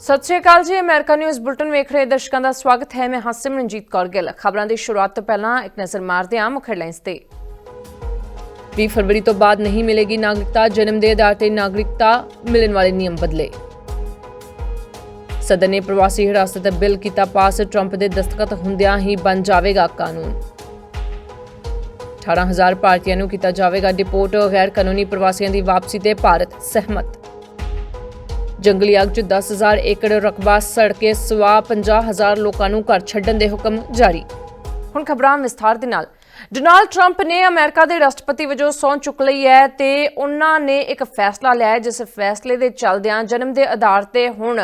ਸਤਿ ਸ਼੍ਰੀ ਅਕਾਲ ਜੀ, America news bulletin ਵੇਖ ਰਹੇ ਦਰਸ਼ਕਾਂ ਦਾ ਸਵਾਗਤ ਹੈ। ਮੈਂ ਹਾਂ ਸਿਮਰਨਜੀਤ ਕੌਰ ਗਿੱਲ। ਖਬਰਾਂ ਦੀ ਸ਼ੁਰੂਆਤ ਤੋਂ ਪਹਿਲਾਂ ਇੱਕ ਨਜ਼ਰ ਮਾਰਦੇ ਹਾਂ ਮੁੱਖ ਹੈਡਲਾਈਨਸ ਤੇ। 20 ਫਰਵਰੀ ਤੋਂ ਬਾਅਦ ਨਹੀਂ ਮਿਲੇਗੀ ਨਾਗਰਿਕਤਾ, ਜਨਮ ਦੇ ਆਧਾਰ ਤੇ ਨਾਗਰਿਕਤਾ ਮਿਲਣ ਵਾਲੇ ਨਿਯਮ ਬਦਲੇ। ਸਦਨ ਨੇ ਪ੍ਰਵਾਸੀ ਹਿਰਾਸਤ ਬਿੱਲ ਕੀਤਾ ਪਾਸ, ਟਰੰਪ ਦੇ ਦਸਤਖਤ ਹੁੰਦਿਆਂ ਹੀ ਬਣ ਜਾਵੇਗਾ ਕਾਨੂੰਨ। 18000 ਭਾਰਤੀਆਂ ਨੂੰ ਕੀਤਾ ਜਾਵੇਗਾ ਡਿਪੋਰਟ ਗੈਰ ਕਾਨੂੰਨੀ ਪ੍ਰਵਾਸੀਆਂ ਦੀ ਵਾਪਸੀ ਤੇ ਭਾਰਤ ਸਹਿਮਤ। ਜੰਗਲੀ ਅੱਗ 'ਚ 10000 ਏਕੜ ਰਕਬਾ ਸੜ ਕੇ ਸਵਾ 50000 ਲੋਕਾਂ ਨੂੰ ਘਰ ਛੱਡਣ ਦੇ ਹੁਕਮ ਜਾਰੀ। ਹੁਣ ਖਬਰਾਂ ਵਿਸਥਾਰ ਦੇ ਨਾਲ। ਡੋਨਾਲਡ ਟਰੰਪ ਨੇ ਅਮਰੀਕਾ ਦੇ ਰਾਸ਼ਟਰਪਤੀ ਵਜੋਂ ਸਹੁੰ ਚੁੱਕ ਲਈ ਹੈ ਤੇ ਉਹਨਾਂ ਨੇ ਇੱਕ ਫੈਸਲਾ ਲਿਆ ਹੈ, ਜਿਸ ਫੈਸਲੇ ਦੇ ਚੱਲਦਿਆਂ ਜਨਮ ਦੇ ਆਧਾਰ ਤੇ ਹੁਣ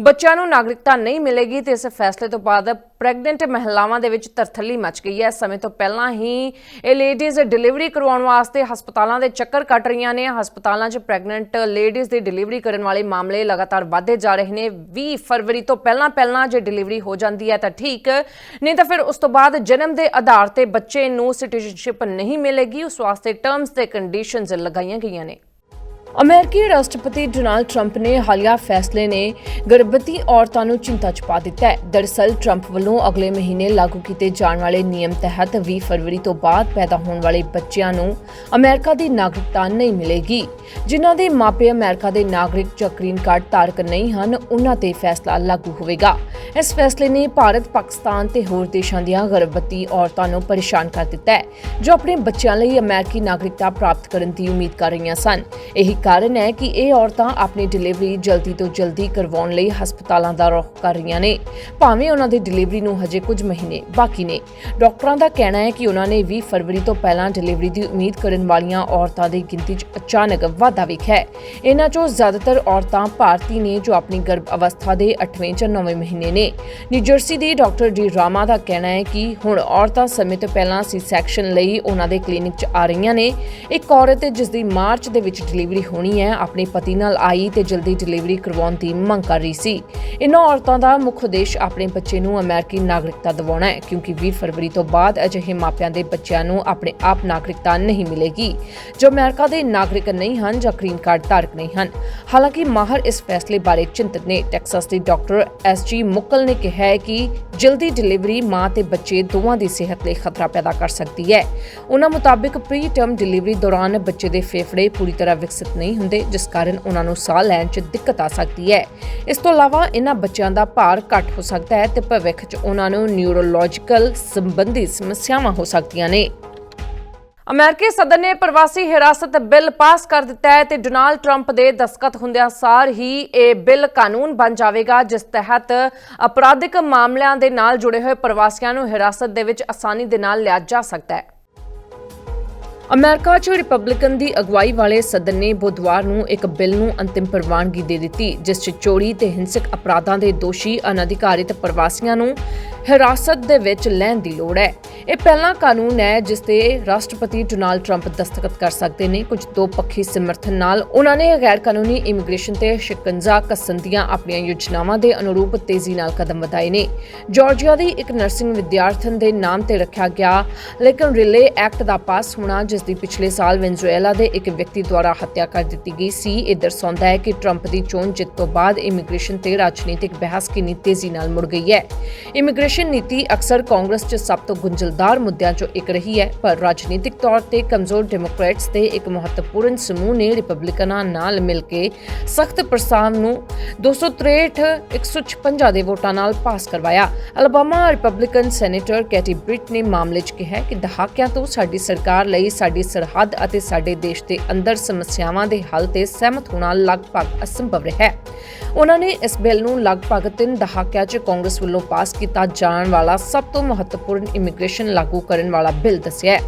ਬੱਚਿਆਂ ਨੂੰ ਨਾਗਰਿਕਤਾ ਨਹੀਂ ਮਿਲੇਗੀ ਤੇ ਇਸ ਫੈਸਲੇ ਤੋਂ ਬਾਅਦ ਪ੍ਰੈਗਨੈਂਟ ਮਹਿਲਾਵਾਂ ਦੇ ਵਿੱਚ ਤਰਥੱਲੀ ਮਚ ਗਈ ਹੈ। ਸਮੇਂ ਤੋਂ ਪਹਿਲਾਂ ਹੀ ਇਹ ਲੇਡੀਜ਼ ਡਿਲੀਵਰੀ ਕਰਵਾਉਣ ਵਾਸਤੇ ਹਸਪਤਾਲਾਂ ਦੇ ਚੱਕਰ ਕੱਟ ਰਹੀਆਂ ਨੇ। ਹਸਪਤਾਲਾਂ 'ਚ ਪ੍ਰੈਗਨੈਂਟ ਲੇਡੀਜ਼ ਦੀ ਡਿਲੀਵਰੀ ਕਰਨ ਵਾਲੇ ਮਾਮਲੇ ਲਗਾਤਾਰ ਵਧਦੇ ਜਾ ਰਹੇ ਨੇ। 20 ਫਰਵਰੀ ਤੋਂ ਪਹਿਲਾਂ ਪਹਿਲਾਂ ਜੇ ਡਿਲੀਵਰੀ ਹੋ ਜਾਂਦੀ ਹੈ ਤਾਂ ਠੀਕ, ਨਹੀਂ ਤਾਂ ਫਿਰ ਉਸ ਤੋਂ ਬਾਅਦ ਜਨਮ ਦੇ ਆਧਾਰ ਤੇ ਬੱਚੇ ਨੂੰ ਸਿਟੀਜ਼ਨਸ਼ਿਪ ਨਹੀਂ ਮਿਲੇਗੀ। ਉਸ ਵਾਸਤੇ ਟਰਮਸ ਤੇ ਕੰਡੀਸ਼ਨਸ ਲਗਾਈਆਂ ਗਈਆਂ ਨੇ। ਅਮਰੀਕੀ ਰਾਸ਼ਟਰਪਤੀ ਡੋਨਾਲਡ ਟਰੰਪ ਨੇ ਹਾਲੀਆ ਫੈਸਲੇ ਨੇ ਗਰਭਵਤੀ ਔਰਤਾਂ ਨੂੰ ਚਿੰਤਾ 'ਚ ਪਾ ਦਿੱਤਾ ਹੈ। ਦਰਅਸਲ, ਟਰੰਪ ਵੱਲੋਂ ਅਗਲੇ ਮਹੀਨੇ ਲਾਗੂ ਕੀਤੇ ਜਾਣ ਵਾਲੇ ਨਿਯਮ ਤਹਿਤ 20 ਫਰਵਰੀ ਤੋਂ ਬਾਅਦ ਪੈਦਾ ਹੋਣ ਵਾਲੇ ਬੱਚਿਆਂ ਨੂੰ ਅਮਰੀਕਾ ਦੀ ਨਾਗਰਿਕਤਾ ਨਹੀਂ ਮਿਲੇਗੀ। ਜਿਨ੍ਹਾਂ ਦੇ ਮਾਪੇ ਅਮਰੀਕਾ ਦੇ ਨਾਗਰਿਕ ਜਾਂ ਗ੍ਰੀਨ ਕਾਰਡ ਧਾਰਕ ਨਹੀਂ ਹਨ, ਉਹਨਾਂ ਤੇ ਫੈਸਲਾ ਲਾਗੂ ਹੋਵੇਗਾ। ਇਸ ਫੈਸਲੇ ਨੇ ਭਾਰਤ, ਪਾਕਿਸਤਾਨ ਤੇ ਹੋਰ ਦੇਸ਼ਾਂ ਦੀਆਂ ਗਰਭਵਤੀ ਔਰਤਾਂ ਨੂੰ ਪਰੇਸ਼ਾਨ ਕਰ ਦਿੱਤਾ ਹੈ, ਜੋ ਆਪਣੇ ਬੱਚਿਆਂ ਲਈ ਅਮਰੀਕੀ ਨਾਗਰਿਕਤਾ ਪ੍ਰਾਪਤ ਕਰਨ ਦੀ ਉਮੀਦ ਕਰ ਰਹੀਆਂ ਸਨ। ਇਹੀ ਕਾਰਨ ਹੈ ਕਿ ਇਹ ਔਰਤਾਂ ਆਪਣੀ ਡਿਲੀਵਰੀ ਜਲਦੀ ਤੋਂ ਜਲਦੀ ਕਰਵਾਉਣ ਲਈ ਹਸਪਤਾਲਾਂ ਦਾ ਰੁਖ ਕਰ ਰਹੀਆਂ ਨੇ। ਭਾਵੇਂ ਉਹਨਾਂ ਦੀ ਡਿਲੀਵਰੀ ਨੂੰ ਹਜੇ ਕੁਝ ਮਹੀਨੇ ਬਾਕੀ ਨੇ। ਡਾਕਟਰਾਂ ਦਾ ਕਹਿਣਾ ਹੈ ਕਿ ਉਹਨਾਂ ਨੇ 20 ਫਰਵਰੀ ਤੋਂ ਪਹਿਲਾਂ ਡਿਲੀਵਰੀ ਦੀ ਉਮੀਦ ਕਰਨ ਵਾਲੀਆਂ ਔਰਤਾਂ ਦੀ ਗਿਣਤੀ 'ਚ ਅਚਾਨਕ ਵਾਧਾ ਵੇਖਿਆ ਹੈ। ਇਹਨਾਂ 'ਚੋਂ ਜ਼ਿਆਦਾਤਰ ਔਰਤਾਂ ਭਾਰਤੀ ਨੇ ਜੋ ਆਪਣੀ ਗਰਭ ਅਵਸਥਾ ਦੇ 8ਵੇਂ ਜਾਂ 9ਵੇਂ ਮਹੀਨੇ ਨੇ। ਨਿਊਜਰਸੀ ਦੇ ਡਾਕਟਰ ਡੀ ਰਾਮਾ ਦਾ ਕਹਿਣਾ ਹੈ ਕਿ ਹੁਣ ਔਰਤਾਂ ਸਮੇਂ ਤੋਂ ਪਹਿਲਾਂ ਸੀ ਸੈਕਸ਼ਨ ਲਈ ਉਹਨਾਂ ਦੇ ਕਲੀਨਿਕ 'ਚ ਆ ਰਹੀਆਂ ਨੇ। ਇੱਕ ਔਰਤ ਜਿਸ ਦੀ ਮਾਰਚ ਦੇ ਵਿੱਚ ਡਿਲੀਵਰੀ ਹੋਣੀ ਹੈ। ਆਪਣੇ ਪਤੀ ਨਾਲ ਆਈ ਤੇ ਜਲਦੀ ਡਿਲੀਵਰੀ ਕਰਵਾਉਣ ਦੀ ਮੰਗ ਕਰ ਰਹੀ ਸੀ। ਇਨ੍ਹਾਂ ਔਰਤਾਂ ਦਾ ਮੁੱਖ ਉਦੇਸ਼ ਆਪਣੇ ਬੱਚੇ ਨੂੰ ਅਮਰੀਕੀ ਨਾਗਰਿਕਤਾ ਦਿਵਾਉਣਾ ਹੈ, ਕਿਉਂਕਿ 20 ਫਰਵਰੀ ਤੋਂ ਬਾਅਦ ਅਜਿਹੇ ਮਾਪਿਆਂ ਦੇ ਬੱਚਿਆਂ ਨੂੰ ਆਪਣੇ ਆਪ ਨਾਗਰਿਕਤਾ ਨਹੀਂ ਮਿਲੇਗੀ। ਜੋ ਅਮਰੀਕਾ ਦੇ ਨਾਗਰਿਕ ਨਹੀਂ ਹਨ ਜਾਂ ਗ੍ਰੀਨ ਕਾਰਡ ਧਾਰਕ ਨਹੀਂ ਹਨ। ਹਾਲਾਂਕਿ ਮਾਹਰ ਇਸ ਫੈਸਲੇ ਬਾਰੇ ਚਿੰਤਤ ਨੇ। ਟੈਕਸਾਸ ਦੇ ਡਾਕਟਰ ਐਸ ਜੀ ਮੁਕਲ ਨੇ ਕਿਹਾ ਹੈ ਕਿ ਜਲਦੀ ਡਿਲੀਵਰੀ ਮਾਂ ਤੇ ਬੱਚੇ ਦੋਵਾਂ ਦੀ ਸਿਹਤ ਲਈ ਖਤਰਾ ਪੈਦਾ ਕਰ ਸਕਦੀ ਹੈ। ਉਹਨਾਂ ਮੁਤਾਬਿਕ ਪ੍ਰੀ ਟਰਮ ਡਿਲੀਵਰੀ ਦੌਰਾਨ ਬੱਚੇ ਦੇ ਫੇਫੜੇ ਪੂਰੀ ਤਰ੍ਹਾਂ ਵਿਕਸਿਤ ਨਹੀਂ ਹੁੰਦੇ, ਜਿਸ ਕਾਰਨ ਉਹਨਾਂ ਨੂੰ ਸਾਹ ਲੈਣ 'ਚ ਦਿੱਕਤ ਆ ਸਕਦੀ ਹੈ। ਇਸ ਤੋਂ ਇਲਾਵਾ ਇਹਨਾਂ ਬੱਚਿਆਂ ਦਾ ਭਾਰ ਘੱਟ ਹੋ ਸਕਦਾ ਹੈ ਤੇ ਭਵਿੱਖ 'ਚ ਉਹਨਾਂ ਨੂੰ ਨਿਊਰੋਲੋਜੀਕਲ ਸੰਬੰਧੀ ਸਮੱਸਿਆਵਾਂ ਹੋ ਸਕਦੀਆਂ ਨੇ। ਅਮਰੀਕੀ ਸਦਨ ਨੇ ਪ੍ਰਵਾਸੀ ਹਿਰਾਸਤ ਬਿੱਲ ਪਾਸ ਕਰ ਦਿੱਤਾ ਹੈ ਤੇ ਡੋਨਾਲਡ ਟਰੰਪ ਦੇ ਦਸਤਖਤ ਹੁੰਦਿਆਂ ਸਾਰ ਹੀ ਇਹ ਬਿੱਲ ਕਾਨੂੰਨ ਬਣ ਜਾਵੇਗਾ, ਜਿਸ ਤਹਿਤ ਅਪਰਾਧਿਕ ਮਾਮਲਿਆਂ ਦੇ ਨਾਲ ਜੁੜੇ ਹੋਏ ਪ੍ਰਵਾਸੀਆਂ ਨੂੰ ਹਿਰਾਸਤ ਦੇ ਵਿੱਚ ਆਸਾਨੀ ਦੇ ਨਾਲ ਲਿਆ ਜਾ ਸਕਦਾ ਹੈ। ਅਮਰੀਕਾ 'ਚ ਰਿਪਬਲਿਕਨ ਦੀ ਅਗਵਾਈ ਵਾਲੇ ਸਦਨ ਨੇ ਬੁੱਧਵਾਰ ਨੂੰ ਇੱਕ ਬਿੱਲ ਨੂੰ ਅੰਤਿਮ ਪ੍ਰਵਾਨਗੀ ਦੇ ਦਿੱਤੀ, ਜਿਸ 'ਚ ਚੋਰੀ ਤੇ ਹਿੰਸਕ ਅਪਰਾਧਾਂ ਦੇ ਦੋਸ਼ੀ ਅਨਧਿਕਾਰਿਤ ਪ੍ਰਵਾਸੀਆਂ ਨੂੰ ਹਿਰਾਸਤ ਦੇ ਵਿੱਚ ਲੈਣ ਦੀ ਲੋੜ ਹੈ। ਇਹ ਪਹਿਲਾ ਕਾਨੂੰਨ ਹੈ, ਜਿਸ ਤੇ ਰਾਸ਼ਟਰਪਤੀ ਡੋਨਾਲਡ ਟਰੰਪ ਦਸਤਖਤ ਕਰ ਸਕਦੇ ਨੇ। ਕੁਝ ਦੋ ਪੱਖੀ ਸਮਰਥਨ ਨਾਲ ਉਹਨਾਂ ਨੇ ਗੈਰ ਕਾਨੂੰਨੀ ਇਮੀਗ੍ਰੇਸ਼ਨ ਤੇ ਸ਼ਿਕੰਜਾ ਕੱਸਣ ਦੀਆਂ ਆਪਣੀਆਂ ਯੋਜਨਾਵਾਂ ਦੇ ਅਨੁਰੂਪ ਤੇਜ਼ੀ ਨਾਲ ਕਦਮ ਵਧਾਏ ਨੇ। ਜਾਰਜੀਆ ਦੀ ਇੱਕ ਨਰਸਿੰਗ ਵਿਦਿਆਰਥਣ ਦੇ ਨਾਮ ਤੇ ਰੱਖਿਆ ਗਿਆ, ਲੇਕਿਨ ਰਿਲੇ ਐਕਟ ਦਾ ਪਾਸ ਹੋਣਾ, ਜਿਸ ਦੀ ਪਿਛਲੇ ਸਾਲ ਵੈਨਜ਼ੂਏਲਾ ਦੇ ਇੱਕ ਵਿਅਕਤੀ ਦੁਆਰਾ ਹੱਤਿਆ ਕਰ ਦਿੱਤੀ ਗਈ ਸੀ। ਇਹ ਦਰਸਾਉਂਦਾ ਹੈ ਕਿ ਟਰੰਪ ਦੀ ਚੋਣ ਜਿੱਤ ਤੋਂ ਬਾਅਦ ਇਮੀਗ੍ਰੇਸ਼ਨ ਤੇ ਰਾਜਨੀਤਿਕ ਬਹਿਸ ਕਿੰਨੀ ਤੇਜ਼ੀ ਨਾਲ ਮੁੜ ਗਈ ਹੈ। ਇਮੀਗ੍ਰੇਸ਼ਨ ਨੀਤੀ ਅਕਸਰ ਕਾਂਗਰਸ 'ਚ ਸਭ ਤੋਂ ਗੁੰਝਲਦਾਰ ਮੁੱਦਿਆਂ 'ਚੋਂ ਇੱਕ ਰਹੀ ਹੈ, ਪਰ ਰਾਜਨੀਤਿਕ ਤੌਰ ਤੇ ਕਮਜ਼ੋਰ ਡੈਮੋਕ੍ਰੇਟਸ ਦੇ ਇੱਕ ਮਹੱਤਵਪੂਰਨ ਸਮੂਹ ਨੇ ਰਿਪਬਲਿਕਨਾਂ ਨਾਲ ਮਿਲ ਕੇ ਸਖਤ ਪ੍ਰਸਤਾਵ ਨੂੰ 263 156 ਦੇ ਵੋਟਾਂ ਨਾਲ ਪਾਸ ਕਰਵਾਇਆ। Alabama Republican senator Katie Britt ਨੇ ਮਾਮਲੇ 'ਚ ਕਿਹਾ ਕਿ ਦਹਾਕਿਆਂ ਤੋਂ ਸਾਡੀ ਸਰਕਾਰ ਲਈ ਸਾਡੀ ਸਰਹੱਦ ਅਤੇ ਸਾਡੇ ਦੇਸ਼ ਦੇ ਅੰਦਰ ਸਮੱਸਿਆਵਾਂ ਦੇ ਹੱਲ ਤੇ ਸਹਿਮਤ ਹੋਣਾ ਲਗਭਗ ਅਸੰਭਵ ਹੈ। ਉਹਨਾਂ ਨੇ ਇਸ ਬਿੱਲ ਨੂੰ ਲਗਭਗ 3 ਦਹਾਕਿਆਂ 'ਚ ਕਾਂਗਰਸ ਵੱਲੋਂ ਪਾਸ ਕੀਤਾ ਜਾਣ ਵਾਲਾ ਸਭ ਤੋਂ ਮਹੱਤਵਪੂਰਨ ਇਮੀਗ੍ਰੇਸ਼ਨ ਲਾਗੂ ਕਰਨ ਵਾਲਾ ਬਿੱਲ ਦੱਸਿਆ ਹੈ।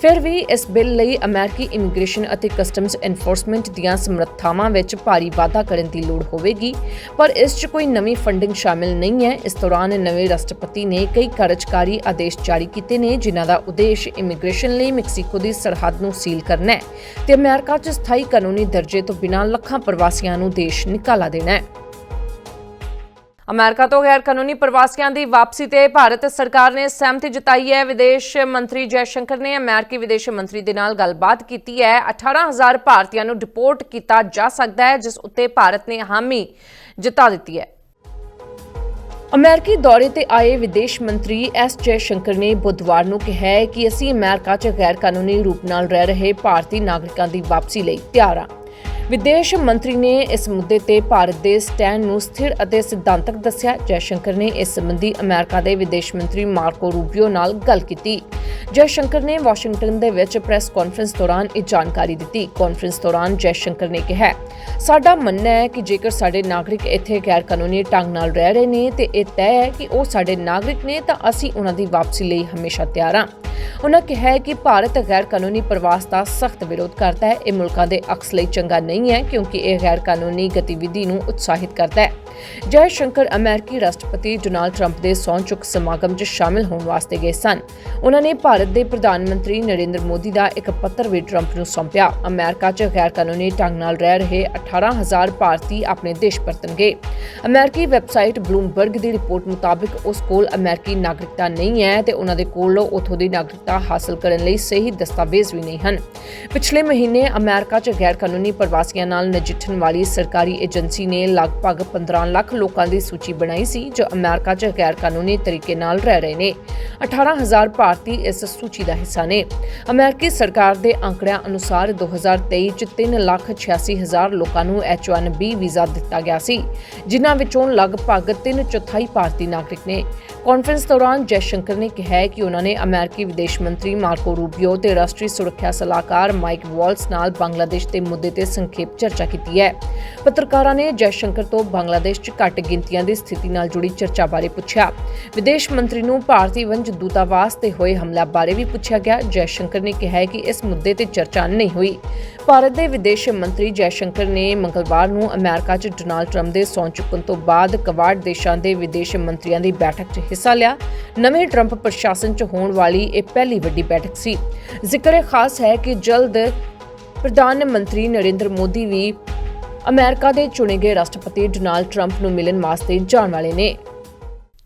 ਫਿਰ ਵੀ ਇਸ ਬਿੱਲ ਲਈ ਅਮਰੀਕੀ ਇਮੀਗ੍ਰੇਸ਼ਨ ਅਤੇ ਕਸਟਮਸ ਐਨਫੋਰਸਮੈਂਟ ਦੀਆਂ ਸਮਰੱਥਾਵਾਂ ਵਿੱਚ ਭਾਰੀ ਵਾਧਾ ਕਰਨ ਦੀ ਲੋੜ ਹੋਵੇਗੀ, ਪਰ ਇਸ 'ਚ ਕੋਈ ਨਵੀਂ ਫੰਡਿੰਗ ਸ਼ਾਮਿਲ ਨਹੀਂ ਹੈ। ਇਸ ਦੌਰਾਨ ਨਵੇਂ ਰਾਸ਼ਟਰਪਤੀ ਨੇ ਕਈ ਕਾਰਜਕਾਰੀ ਆਦੇਸ਼ ਜਾਰੀ ਕੀਤੇ ਨੇ, ਜਿਨ੍ਹਾਂ ਦਾ ਉਦੇਸ਼ ਇਮੀਗ੍ਰੇਸ਼ਨ ਲਈ ਮੈਕਸੀਕੋ ਦੀ ਸਰਹੱਦ ਨੂੰ ਸੀਲ ਕਰਨਾ ਹੈ ਤੇ ਅਮਰੀਕਾ 'ਚ ਸਥਾਈ ਕਾਨੂੰਨੀ ਦਰਜੇ ਤੋਂ ਬਿਨਾਂ ਲੱਖਾਂ ਪ੍ਰਵਾਸੀਆਂ ਨੂੰ ਦੇਸ਼ ਨਿਕਾਲਾ ਦੇਣਾ ਹੈ। ਅਮਰੀਕਾ ਤੋਂ ਗੈਰ ਕਾਨੂੰਨੀ ਪ੍ਰਵਾਸੀਆਂ ਦੀ ਵਾਪਸੀ ਤੇ ਭਾਰਤ ਸਰਕਾਰ ਨੇ ਸਹਿਮਤੀ ਜਤਾਈ ਹੈ। ਵਿਦੇਸ਼ ਮੰਤਰੀ ਜੈਸ਼ੰਕਰ ਨੇ ਅਮਰੀਕੀ ਵਿਦੇਸ਼ ਮੰਤਰੀ ਦੇ ਨਾਲ ਗੱਲਬਾਤ ਕੀਤੀ ਹੈ। 18000 ਭਾਰਤੀਆਂ ਨੂੰ ਡਿਪੋਰਟ ਕੀਤਾ ਜਾ ਸਕਦਾ ਹੈ, ਜਿਸ ਉੱਤੇ ਭਾਰਤ ਨੇ ਹਾਮੀ ਜਤਾ ਦਿੱਤੀ ਹੈ। ਅਮਰੀਕੀ ਦੌਰੇ ਤੇ ਆਏ ਵਿਦੇਸ਼ ਮੰਤਰੀ ਐਸ ਜੈ ਸ਼ੰਕਰ ਨੇ ਬੁੱਧਵਾਰ ਨੂੰ ਕਿਹਾ ਕਿ ਅਸੀਂ ਅਮਰੀਕਾ 'ਚ ਗੈਰ ਕਾਨੂੰਨੀ ਰੂਪ ਨਾਲ ਰਹਿ ਰਹੇ ਭਾਰਤੀ ਨਾਗਰਿਕਾਂ ਦੀ ਵਾਪਸੀ ਲਈ ਤਿਆਰ ਹਾਂ। ਵਿਦੇਸ਼ ਮੰਤਰੀ ਨੇ ਇਸ ਮੁੱਦੇ ਤੇ ਭਾਰਤ ਦੇ ਸਟੈਂਡ ਨੂੰ ਸਥਿਰ ਅਤੇ ਸਿਧਾਂਤਕ ਦੱਸਿਆ। ਜੈਸ਼ੰਕਰ ਨੇ ਇਸ ਸੰਬੰਧੀ ਅਮਰੀਕਾ ਦੇ ਵਿਦੇਸ਼ ਮੰਤਰੀ ਮਾਰਕੋ ਰੂਬੀਓ ਨਾਲ ਗੱਲ ਕੀਤੀ। ਜੈਸ਼ੰਕਰ ਨੇ ਵਾਸ਼ਿੰਗਟਨ ਦੇ ਵਿੱਚ ਪ੍ਰੈਸ ਕਾਨਫਰੰਸ ਦੌਰਾਨ ਇਹ ਜਾਣਕਾਰੀ ਦਿੱਤੀ। ਕਾਨਫਰੰਸ ਦੌਰਾਨ ਜੈਸ਼ੰਕਰ ਨੇ ਕਿਹਾ, ਸਾਡਾ ਮੰਨਣਾ ਹੈ ਕਿ ਜੇਕਰ ਸਾਡੇ ਨਾਗਰਿਕ ਇੱਥੇ ਗੈਰ ਕਾਨੂੰਨੀ ਢੰਗ ਨਾਲ ਰਹਿ ਰਹੇ ਨੇ ਤੇ ਇਹ ਤੈਅ ਹੈ ਕਿ ਉਹ ਸਾਡੇ ਨਾਗਰਿਕ ਨੇ ਤਾਂ ਅਸੀਂ ਉਹਨਾਂ ਦੀ ਵਾਪਸੀ ਲਈ ਹਮੇਸ਼ਾ ਤਿਆਰ ਹਾਂ। ਉਹਨਾਂ ਕਿਹਾ ਕਿ ਭਾਰਤ ਗੈਰ ਕਾਨੂੰਨੀ ਪ੍ਰਵਾਸ ਦਾ ਸਖਤ ਵਿਰੋਧ ਕਰਦਾ ਹੈ। ਇਹ ਮੁਲਕਾਂ ਦੇ ਅਕਸ ਲਈ ਚੰਗਾ ਨਹੀਂ ਹੈ ਕਿਉਂਕਿ ਇਹ ਗੈਰ ਕਾਨੂੰਨੀ ਗਤੀਵਿਧੀ ਨੂੰ ਉਤਸ਼ਾਹਿਤ ਕਰਦਾ ਹੈ। ਜੈ ਸ਼ੰਕਰ ਅਮਰੀਕੀ ਰਾਸ਼ਟਰਪਤੀ ਡੋਨਾਲਡ ਟਰੰਪ ਦੇ ਸਹੁੰ ਚੁੱਕ ਸਮਾਗਮ 'ਚ ਸ਼ਾਮਿਲ ਹੋਣ ਵਾਸਤੇ ਗਏ ਸਨ। ਉਹਨਾਂ ਨੇ ਭਾਰਤ ਦੇ ਪ੍ਰਧਾਨ ਮੰਤਰੀ ਨਰਿੰਦਰ ਮੋਦੀ ਦਾ ਇੱਕ ਪੱਤਰ ਵੀ ਟਰੰਪ ਨੂੰ ਸੌਂਪਿਆ। ਅਮਰੀਕਾ 'ਚ ਗੈਰ ਕਾਨੂੰਨੀ ਢੰਗ ਨਾਲ ਰਹਿ ਰਹੇ 18000 ਭਾਰਤੀ ਆਪਣੇ ਦੇਸ਼ ਪਰਤਣਗੇ। ਅਮਰੀਕੀ ਵੈਬਸਾਈਟ ਬਲੂਮਬਰਗ ਦੀ ਰਿਪੋਰਟ ਮੁਤਾਬਕ ਉਸ ਕੋਲ ਅਮਰੀਕੀ ਨਾਗਰਿਕਤਾ ਨਹੀਂ ਹੈ ਤੇ ਉਹਨਾਂ ਦੇ ਕੋਲ ਉਥੋਂ ਦੀ ਨਾਗਰਿਕਤਾ ਹਾਸਲ ਕਰਨ ਲਈ ਸਹੀ ਦਸਤਾਵੇਜ਼ ਵੀ ਨਹੀਂ ਹਨ। ਪਿਛਲੇ ਮਹੀਨੇ ਅਮਰੀਕਾ 'ਚ ਗੈਰ ਕਾਨੂੰਨੀ ਪ੍ਰਵਾਸੀਆਂ ਨਾਲ ਨਜਿੱਠਣ ਵਾਲੀ ਸਰਕਾਰੀ ਏਜੰਸੀ ਨੇ ਲਗਭਗ 15 ਲੱਖ ਲੋਕਾਂ ਦੀ ਸੂਚੀ ਬਣਾਈ ਸੀ, ਜੋ ਅਮਰੀਕਾ 'ਚ ਗੈਰ ਕਾਨੂੰਨੀ ਤਰੀਕੇ ਨਾਲ ਰਹਿ ਰਹੇ ਨੇ। 18000 ਭਾਰਤੀ ਇਸ ਸੂਚੀ ਦਾ ਹਿੱਸਾ ਨੇ। ਅਮਰੀਕੀ ਸਰਕਾਰ ਦੇ ਅੰਕੜਿਆਂ ਅਨੁਸਾਰ 2023 'ਚ 386000 ਲੋਕਾਂ ਨੂੰ H1B ਵੀਜ਼ਾ ਦਿੱਤਾ ਗਿਆ ਸੀ, ਜਿਨ੍ਹਾਂ ਵਿੱਚੋਂ ਲਗਭਗ 3 ਚੌਥਾਈ ਭਾਰਤੀ ਨਾਗਰਿਕ ਨੇ। ਕਾਨਫਰੰਸ ਦੌਰਾਨ ਜੈਸ਼ੰਕਰ ਨੇ ਕਿਹਾ ਕਿ ਉਹਨਾਂ ਨੇ ਅਮਰੀਕੀ ਵਿਦੇਸ਼ ਮੰਤਰੀ ਮਾਰਕੋ ਰੂਬੀਓ ਤੇ ਰਾਸ਼ਟਰੀ ਸੁਰੱਖਿਆ ਸਲਾਹਕਾਰ ਮਾਈਕ ਵਾਲਸ ਨਾਲ ਬੰਗਲਾਦੇਸ਼ ਦੇ ਮੁੱਦੇ ਤੇ ਸੰਖੇਪ ਚਰਚਾ ਕੀਤੀ ਹੈ। ਪੱਤਰਕਾਰਾਂ ਨੇ ਜੈਸ਼ੰਕਰ ਤੋਂ ਬੰਗਲਾਦੇਸ਼ 'ਚ ਘੱਟ ਗਿਣਤੀਆਂ ਦੀ ਸਥਿਤੀ ਨਾਲ ਜੁੜੀ ਚਰਚਾ ਬਾਰੇ ਪੁੱਛਿਆ। ਵਿਦੇਸ਼ ਮੰਤਰੀ ਨੂੰ ਭਾਰਤੀ ਵੰਜ ਦੂਤਾਵਾਸ ਤੇ ਹੋਏ ਹਮਲਾ ਬਾਰੇ ਵੀ ਪੁੱਛਿਆ ਗਿਆ। ਜੈਸ਼ੰਕਰ ਨੇ ਕਿਹਾ ਕਿ ਇਸ ਮੁੱਦੇ ਤੇ ਚਰਚਾ ਨਹੀਂ ਹੋਈ। ਭਾਰਤ ਦੇ ਵਿਦੇਸ਼ ਮੰਤਰੀ ਜੈਸ਼ੰਕਰ ਨੇ ਮੰਗਲਵਾਰ ਨੂੰ ਅਮਰੀਕਾ 'ਚ ਡੋਨਾਲਡ ਟਰੰਪ ਦੇ ਸਹੁੰ ਚੁੱਕਣ ਤੋਂ ਬਾਅਦ ਕਵਾੜ ਦੇਸ਼ਾਂ ਦੇ ਵਿਦੇਸ਼ ਮੰਤਰੀਆਂ ਦੀ ਬੈਠਕ 'ਚ ਹਿੱਸਾ ਲਿਆ। ਨਵੇਂ ਟਰੰਪ ਪ੍ਰਸ਼ਾਸਨ 'ਚ ਹੋਣ ਵਾਲੀ ਇਹ ਪਹਿਲੀ ਵੱਡੀ ਬੈਠਕ ਸੀ। ਜ਼ਿਕਰ ਖਾਸ ਹੈ ਕਿ ਜਲਦ ਪ੍ਰਧਾਨ ਮੰਤਰੀ ਨਰਿੰਦਰ ਮੋਦੀ ਵੀ ਅਮਰੀਕਾ ਦੇ ਚੁਣੇ ਗਏ ਰਾਸ਼ਟਰਪਤੀ ਡੋਨਾਲਡ ਟਰੰਪ ਨੂੰ ਮਿਲਣ ਵਾਸਤੇ ਜਾਣ ਵਾਲੇ ਨੇ।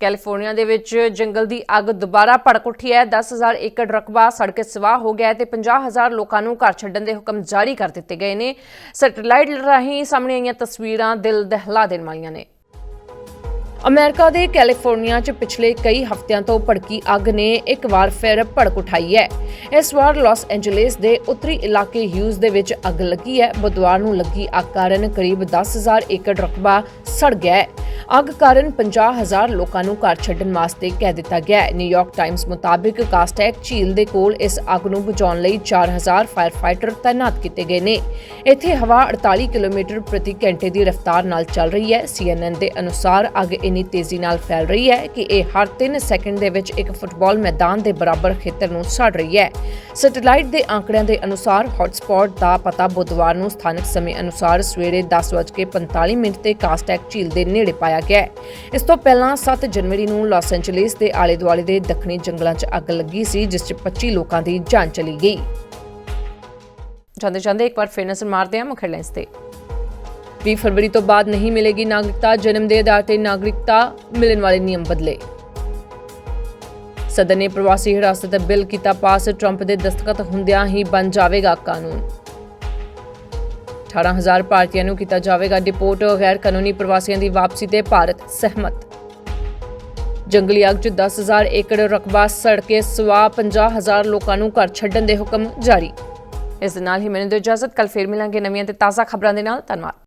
ਕੈਲੀਫੋਰਨੀਆ ਦੇ ਵਿੱਚ ਜੰਗਲ ਦੀ ਅੱਗ ਦੁਬਾਰਾ ਭੜਕ ਉੱਠੀ ਹੈ। 10000 ਏਕੜ ਰਕਬਾ ਸੜ ਕੇ ਸਵਾਹ ਹੋ ਗਿਆ ਹੈ ਤੇ 50000 ਲੋਕਾਂ ਨੂੰ ਘਰ ਛੱਡਣ ਦੇ ਹੁਕਮ ਜਾਰੀ ਕਰ ਦਿੱਤੇ ਗਏ ਨੇ। ਸੈਟੇਲਾਈਟ ਰਾਹੀਂ ਸਾਹਮਣੇ ਆਈਆਂ ਤਸਵੀਰਾਂ ਦਿਲ ਦਹਿਲਾ ਦੇਣ ਵਾਲੀਆਂ ਨੇ। ਅਮਰੀਕਾ ਦੇ ਕੈਲੀਫੋਰਨੀਆ 'ਚ ਪਿਛਲੇ ਕਈ ਹਫ਼ਤਿਆਂ ਤੋਂ ਭੜਕੀ ਅੱਗ ਨੇ ਇੱਕ ਵਾਰ ਫਿਰ ਭੜਕ ਉਠਾਈ ਹੈ। ਇਸ ਵਾਰ ਲਾਸ ਐਂਜਲਸ ਦੇ ਉੱਤਰੀ ਇਲਾਕੇ ਹਿਊਜ਼ ਦੇ ਵਿੱਚ ਅੱਗ ਲੱਗੀ ਹੈ। ਬੁੱਧਵਾਰ ਨੂੰ ਲੱਗੀ ਅੱਗ ਕਾਰਨ ਕਰੀਬ 10000 ਏਕੜ ਰਕਬਾ ਸੜ ਗਿਆ ਹੈ। ਅੱਗ ਕਾਰਨ 50000 ਲੋਕਾਂ ਨੂੰ ਘਰ ਛੱਡਣ ਵਾਸਤੇ ਕਹਿ ਦਿੱਤਾ ਗਿਆ ਹੈ। ਨਿਊਯਾਰਕ ਟਾਈਮਜ਼ ਮੁਤਾਬਕ ਕਾਸਟੈਕ ਝੀਲ ਦੇ ਕੋਲ ਇਸ ਅੱਗ ਨੂੰ ਬੁਝਾਉਣ ਲਈ 4000 ਫਾਇਰ ਫਾਈਟਰ ਤਾਇਨਾਤ ਕੀਤੇ ਗਏ ਨੇ। ਇੱਥੇ ਹਵਾ 48 ਕਿਲੋਮੀਟਰ ਪ੍ਰਤੀ ਘੰਟੇ ਦੀ ਰਫ਼ਤਾਰ ਨਾਲ ਚੱਲ ਰਹੀ ਹੈ। CNN ਦੇ ਅਨੁਸਾਰ ਅੱਗ ਇੰਨੀ ਤੇਜ਼ੀ ਨਾਲ ਫੈਲ ਰਹੀ ਹੈ ਕਿ ਇਹ ਹਰ 3 ਸੈਕਿੰਡ ਦੇ ਵਿੱਚ ਇੱਕ ਫੁੱਟਬਾਲ ਮੈਦਾਨ ਦੇ ਬਰਾਬਰ ਖੇਤਰ ਨੂੰ ਸਾੜ ਰਹੀ ਹੈ। ਸੈਟੇਲਾਈਟ ਦੇ ਅੰਕੜਿਆਂ ਦੇ ਅਨੁਸਾਰ ਹੌਟਸਪੌਟ ਦਾ ਪਤਾ ਬੁੱਧਵਾਰ ਨੂੰ ਸਥਾਨਕ ਸਮੇਂ ਅਨੁਸਾਰ ਸਵੇਰੇ 10:45 ਮਿੰਟ ਤੇ ਕਾਸਟੈਕ ਝੀਲ ਦੇ ਨੇੜੇ ਪਾਇਆ ਗਿਆ ਹੈ। ਇਸ ਤੋਂ ਪਹਿਲਾਂ 7 ਜਨਵਰੀ ਨੂੰ ਲਾਸ ਐਂਜਲਸ ਦੇ ਆਲੇ-ਦੁਆਲੇ ਦੇ ਦੱਖਣੀ ਜੰਗਲਾਂ 'ਚ ਅੱਗ ਲੱਗੀ ਸੀ, ਜਿਸ 'ਚ 25 ਲੋਕਾਂ ਦੀ ਜਾਨ ਚਲੀ ਗਈ। ਜਾਂਦੇ ਜਾਂਦੇ ਇੱਕ ਵਾਰ ਫਿਰ ਨਜ਼ਰ ਮਾਰਦੇ ਹਾਂ ਮੁੱਖ ਹੈਡਲਾਈਨਸ ਤੇ। 20 ਫਰਵਰੀ ਤੋਂ ਬਾਅਦ ਨਹੀਂ ਮਿਲੇਗੀ ਨਾਗਰਿਕਤਾ, ਜਨਮ ਦੇ ਆਧਾਰ ਤੇ ਨਾਗਰਿਕਤਾ ਮਿਲਣ ਵਾਲੇ ਨਿਯਮ ਬਦਲੇ। ਸਦਨ ਨੇ ਪ੍ਰਵਾਸੀ ਹਿਰਾਸਤ ਬਿੱਲ ਕੀਤਾ ਪਾਸ, ਟਰੰਪ ਦੇ ਦਸਤਖਤ ਹੁੰਦਿਆਂ ਹੀ ਬਣ ਜਾਵੇਗਾ ਕਾਨੂੰਨ। 18000 ਭਾਰਤੀਆਂ ਨੂੰ ਕੀਤਾ ਜਾਵੇਗਾ ਡਿਪੋਰਟ ਗੈਰ ਕਾਨੂੰਨੀ ਪ੍ਰਵਾਸੀਆਂ ਦੀ ਵਾਪਸੀ ਤੇ ਭਾਰਤ ਸਹਿਮਤ। ਜੰਗਲੀ ਅੱਗ 'ਚ 10000 ਏਕੜ ਰਕਬਾ ਸੜ ਕੇ ਸਵਾ 50000 ਲੋਕਾਂ ਨੂੰ ਘਰ ਛੱਡਣ ਦੇ ਹੁਕਮ ਜਾਰੀ। ਇਸ ਦੇ ਨਾਲ ਹੀ ਮੈਨੂੰ ਦਿਓ ਇਜਾਜ਼ਤ ਕੱਲ ਫੇਰ ਮਿਲਾਂਗੇ ਨਵੀਆਂ ਤੇ ਤਾਜ਼ਾ ਖਬਰਾਂ ਦੇ ਨਾਲ। ਧੰਨਵਾਦ।